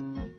Mm-hmm.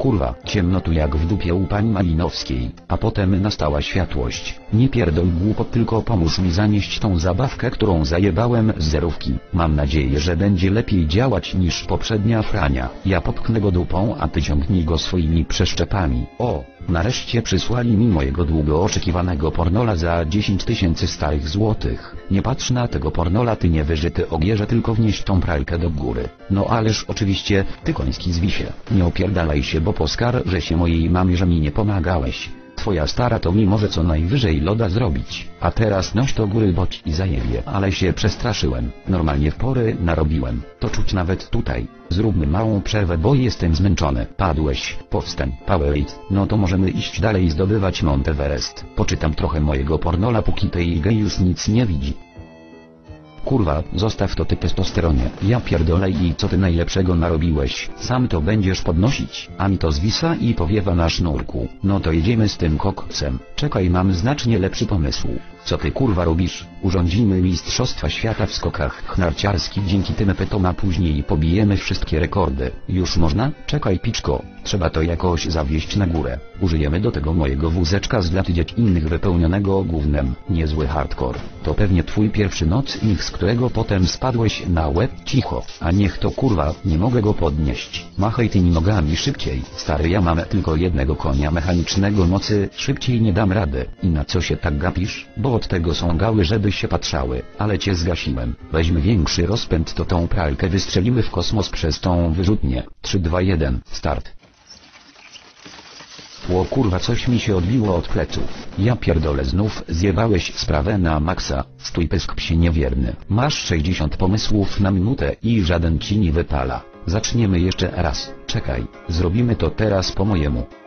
Kurwa, ciemno tu jak w dupie u pani Malinowskiej, a potem nastała światłość. Nie pierdol głupot tylko pomóż mi zanieść tą zabawkę którą zajebałem z zerówki. Mam nadzieję że będzie lepiej działać niż poprzednia frania. Ja popchnę go dupą a ty ciągnij go swoimi przeszczepami. O, nareszcie przysłali mi mojego długo oczekiwanego pornola za 10 tysięcy starych złotych. Nie patrz na tego pornola ty nie wyżyty ogierze tylko wnieś tą pralkę do góry. No ależ oczywiście, ty koński zwisie. Nie opierdalaj się bo poskarżę się mojej mamie że mi nie pomagałeś. Twoja stara to mi może co najwyżej loda zrobić, a teraz noś to góry boć i zajebie, ale się przestraszyłem, normalnie w pory narobiłem, to czuć nawet tutaj, zróbmy małą przerwę bo jestem zmęczony, padłeś, powstań, Powerade, no to możemy iść dalej zdobywać Monteverest, poczytam trochę mojego pornola póki tej gej już nic nie widzi. Kurwa, zostaw to ty testosteronie. Ja pierdolę i co ty najlepszego narobiłeś. Sam to będziesz podnosić, a mi to zwisa i powiewa na sznurku. No to jedziemy z tym koksem. Czekaj mam znacznie lepszy pomysł. Co ty kurwa robisz? Urządzimy mistrzostwa świata w skokach narciarskich dzięki tym petom a później pobijemy wszystkie rekordy. Już można? Czekaj piczko, trzeba to jakoś zawieźć na górę. Użyjemy do tego mojego wózeczka z lat dzieci innych wypełnionego gównem. Niezły hardcore. To pewnie twój pierwszy nocnik z którego potem spadłeś na łeb cicho. A niech to kurwa, nie mogę go podnieść. Machaj tymi nogami szybciej. Stary ja mam tylko jednego konia mechanicznego mocy, szybciej nie dam rady. I na co się tak gapisz? Bo od tego są gały żeby się patrzały, ale cię zgasiłem. Weźmy większy rozpęd to tą pralkę wystrzelimy w kosmos przez tą wyrzutnię. 3 2 1 start. Ło kurwa coś mi się odbiło od pleców. Ja pierdolę znów zjebałeś sprawę na maksa. Stój pysk psie niewierny. Masz 60 pomysłów na minutę i żaden ci nie wypala. Zaczniemy jeszcze raz. Czekaj, zrobimy to teraz po mojemu.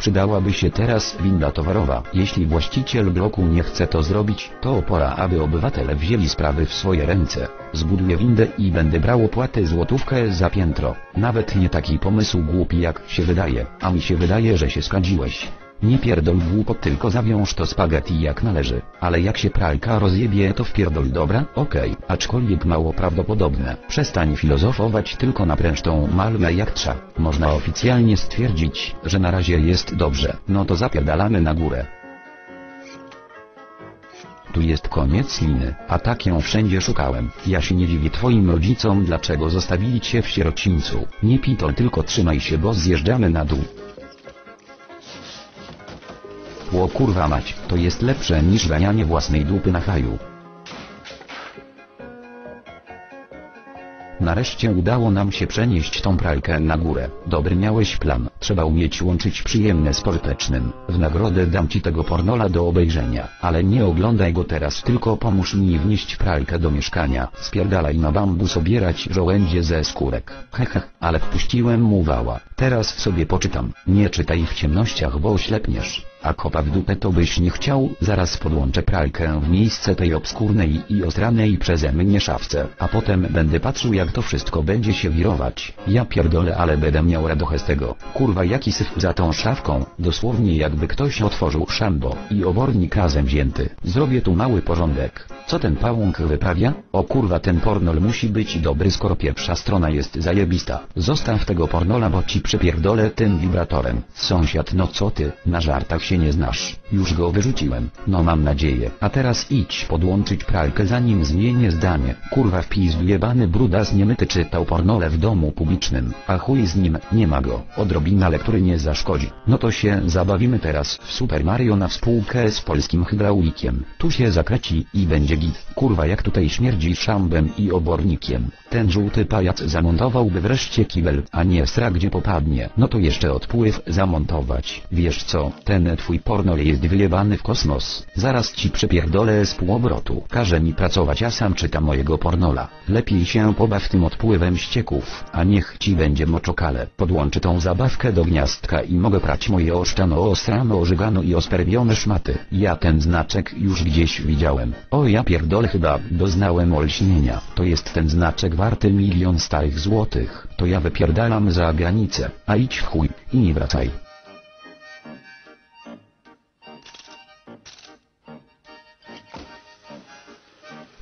Przydałaby się teraz winda towarowa. Jeśli właściciel bloku nie chce to zrobić, to pora aby obywatele wzięli sprawy w swoje ręce. Zbuduję windę i będę brał opłatę złotówkę za piętro. Nawet nie taki pomysł głupi jak się wydaje, a mi się wydaje że się skadziłeś. Nie pierdol głupot tylko zawiąż to spaghetti jak należy, ale jak się pralka rozjebie to wpierdol dobra, okej, aczkolwiek mało prawdopodobne. Przestań filozofować tylko napręż tą malmę jak trza. Można oficjalnie stwierdzić, że na razie jest dobrze, no to zapierdalamy na górę. Tu jest koniec liny, a tak ją wszędzie szukałem. Ja się nie dziwię twoim rodzicom dlaczego zostawili cię w sierocińcu. Nie pitol tylko trzymaj się bo zjeżdżamy na dół. Ło kurwa mać, to jest lepsze niż ganianie własnej dupy na haju. Nareszcie udało nam się przenieść tą pralkę na górę. Dobry miałeś plan. Trzeba umieć łączyć przyjemne z pożytecznym. W nagrodę dam ci tego pornola do obejrzenia. Ale nie oglądaj go teraz tylko pomóż mi wnieść pralkę do mieszkania. Spierdalaj na bambus obierać żołędzie ze skórek. Hehe, ale wpuściłem mu wała. Teraz sobie poczytam. Nie czytaj w ciemnościach bo oślepniesz. A kopa w dupę to byś nie chciał, zaraz podłączę pralkę w miejsce tej obskurnej i ostranej przeze mnie szafce, a potem będę patrzył jak to wszystko będzie się wirować. Ja pierdolę ale będę miał radochę z tego. Kurwa jaki syf za tą szafką, dosłownie jakby ktoś otworzył szambo i obornik razem wzięty. Zrobię tu mały porządek. Co ten pałąk wyprawia? O kurwa ten pornol musi być dobry skoro pierwsza strona jest zajebista. Zostaw tego pornola bo ci przypierdolę tym wibratorem. Sąsiad no co ty, na żartach się nie znasz. Już go wyrzuciłem. No mam nadzieję. A teraz idź podłączyć pralkę zanim zmienię zdanie. Kurwa wpis jebany brudas niemyty czytał pornole w domu publicznym. A chuj z nim, nie ma go. Odrobina lektury nie zaszkodzi. No to się zabawimy teraz w Super Mario na współkę z polskim hydraulikiem. Tu się zakreci i będzie git. Kurwa jak tutaj śmierdzi szambem i obornikiem. Ten żółty pajac zamontowałby wreszcie kibel, a nie sra gdzie popadnie. No to jeszcze odpływ zamontować. Wiesz co, ten twój pornol jest wylewany w kosmos. Zaraz ci przypierdolę z półobrotu. Każe mi pracować a sam czyta mojego pornola. Lepiej się pobaw tym odpływem ścieków, a niech ci będzie moczokale. Podłączy tą zabawkę do gniazdka i mogę prać moje oszczano, osrano, ożygano i osperwione szmaty. Ja ten znaczek już gdzieś widziałem. O ja pierdolę chyba, doznałem olśnienia. To jest ten znaczek warty milion starych złotych. To ja wypierdalam za granicę, a idź w chuj, i nie wracaj.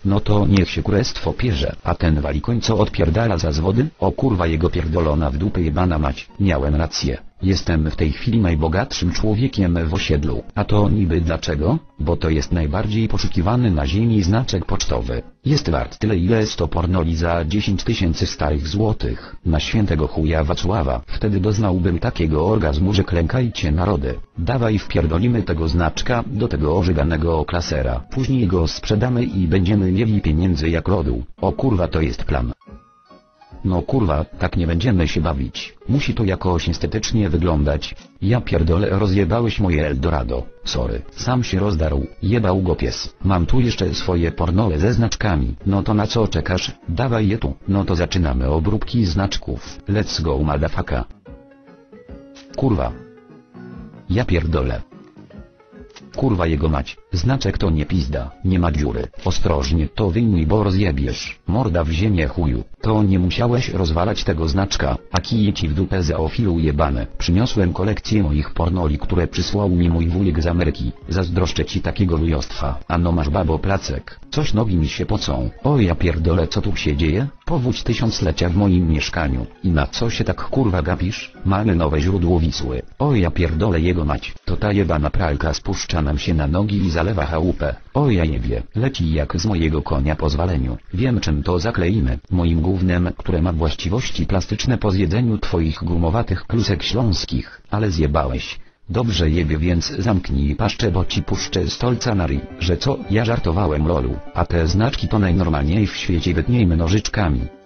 No to niech się królestwo pierze, a ten walikoń co odpierdala za zwody? O kurwa jego pierdolona w dupę jebana mać, miałem rację. Jestem w tej chwili najbogatszym człowiekiem w osiedlu. A to niby dlaczego? Bo to jest najbardziej poszukiwany na ziemi znaczek pocztowy. Jest wart tyle ile jest to pornoli za 10 tysięcy starych złotych. Na świętego chuja Wacława. Wtedy doznałbym takiego orgazmu, że klękajcie narody. Dawaj wpierdolimy tego znaczka do tego ożyganego klasera. Później go sprzedamy i będziemy mieli pieniędzy jak rodu. O kurwa to jest plan. No kurwa, tak nie będziemy się bawić. Musi to jakoś estetycznie wyglądać. Ja pierdolę rozjebałeś moje Eldorado. Sorry, sam się rozdarł. Jebał go pies. Mam tu jeszcze swoje pornole ze znaczkami. No to na co czekasz? Dawaj je tu. No to zaczynamy obróbki znaczków. Let's go madafaka. Kurwa. Ja pierdolę. Kurwa jego mać, znaczek to nie pizda, nie ma dziury. Ostrożnie to wyjmij bo rozjebiesz. Morda w ziemię chuju. To nie musiałeś rozwalać tego znaczka, a kije ci w dupę zaofilu jebane. Przyniosłem kolekcję moich pornoli, które przysłał mi mój wujek z Ameryki. Zazdroszczę ci takiego lujostwa. Ano masz babo placek. Coś nogi mi się pocą. O ja pierdolę co tu się dzieje? Powódź tysiąclecia w moim mieszkaniu. I na co się tak kurwa gapisz? Mamy nowe źródło Wisły. O ja pierdolę jego mać. To ta jebana pralka spuszcza nam się na nogi i zalewa chałupę. O ja jebie. Leci jak z mojego konia po zwaleniu. Wiem czym to zakleimy. Moim gównem, które ma właściwości plastyczne po zjedzeniu twoich gumowatych klusek śląskich. Ale zjebałeś. Dobrze jebie więc zamknij paszczę bo ci puszczę stolca na że co, ja żartowałem lolu, a te znaczki to najnormalniej w świecie wytniejmy nożyczkami.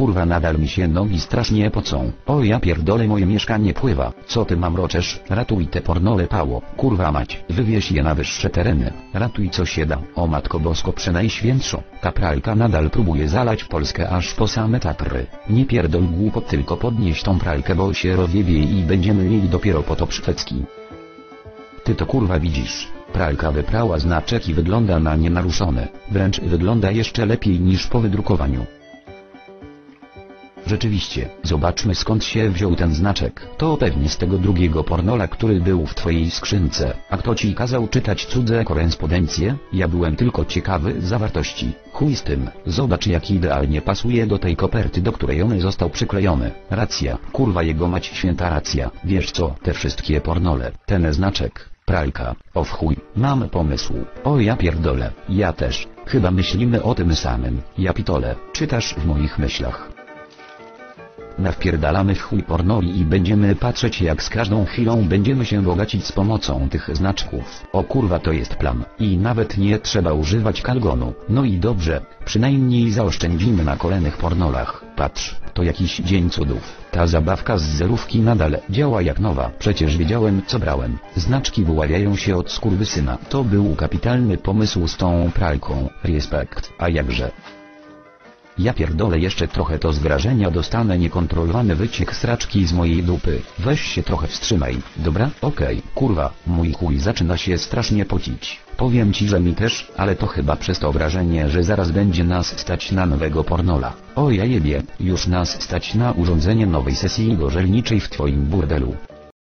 Kurwa nadal mi się nogi strasznie pocą. O ja pierdolę moje mieszkanie pływa. Co ty mam roczesz? Ratuj te pornole pało. Kurwa mać. Wywieź je na wyższe tereny. Ratuj co się da. O matko bosko przenajświętszo. Ta pralka nadal próbuje zalać Polskę aż po same Tatry. Nie pierdol głupot tylko podnieś tą pralkę bo się rozjebie i będziemy mieli dopiero potop szwedzki. Ty to kurwa widzisz. Pralka wyprała znaczek i wygląda na nienaruszone. Wręcz wygląda jeszcze lepiej niż po wydrukowaniu. Rzeczywiście, zobaczmy skąd się wziął ten znaczek. To pewnie z tego drugiego pornola, który był w twojej skrzynce. A kto ci kazał czytać cudze korespondencje? Ja byłem tylko ciekawy zawartości. Chuj z tym, zobacz jak idealnie pasuje do tej koperty, do której on został przyklejony. Racja, kurwa jego mać święta racja. Wiesz co, te wszystkie pornole, ten znaczek, pralka, o chuj, mam pomysł. O ja pierdolę, ja też. Chyba myślimy o tym samym. Ja pitole, czytasz w moich myślach. Nawpierdalamy w chuj pornoli i będziemy patrzeć jak z każdą chwilą będziemy się bogacić z pomocą tych znaczków. O kurwa to jest plan. I nawet nie trzeba używać kalgonu. No i dobrze, przynajmniej zaoszczędzimy na kolejnych pornolach. Patrz, to jakiś dzień cudów. Ta zabawka z zerówki nadal działa jak nowa. Przecież wiedziałem co brałem. Znaczki wyławiają się od skurwysyna. To był kapitalny pomysł z tą pralką. Respekt. A jakże. Ja pierdolę jeszcze trochę to z wrażenia dostanę niekontrolowany wyciek straczki z mojej dupy. Weź się trochę wstrzymaj, dobra? Okej, kurwa, mój chuj zaczyna się strasznie pocić. Powiem ci, że mi też, ale to chyba przez to wrażenie, że zaraz będzie nas stać na nowego pornola. O ja jebie, już nas stać na urządzenie nowej sesji gorzelniczej w twoim burdelu.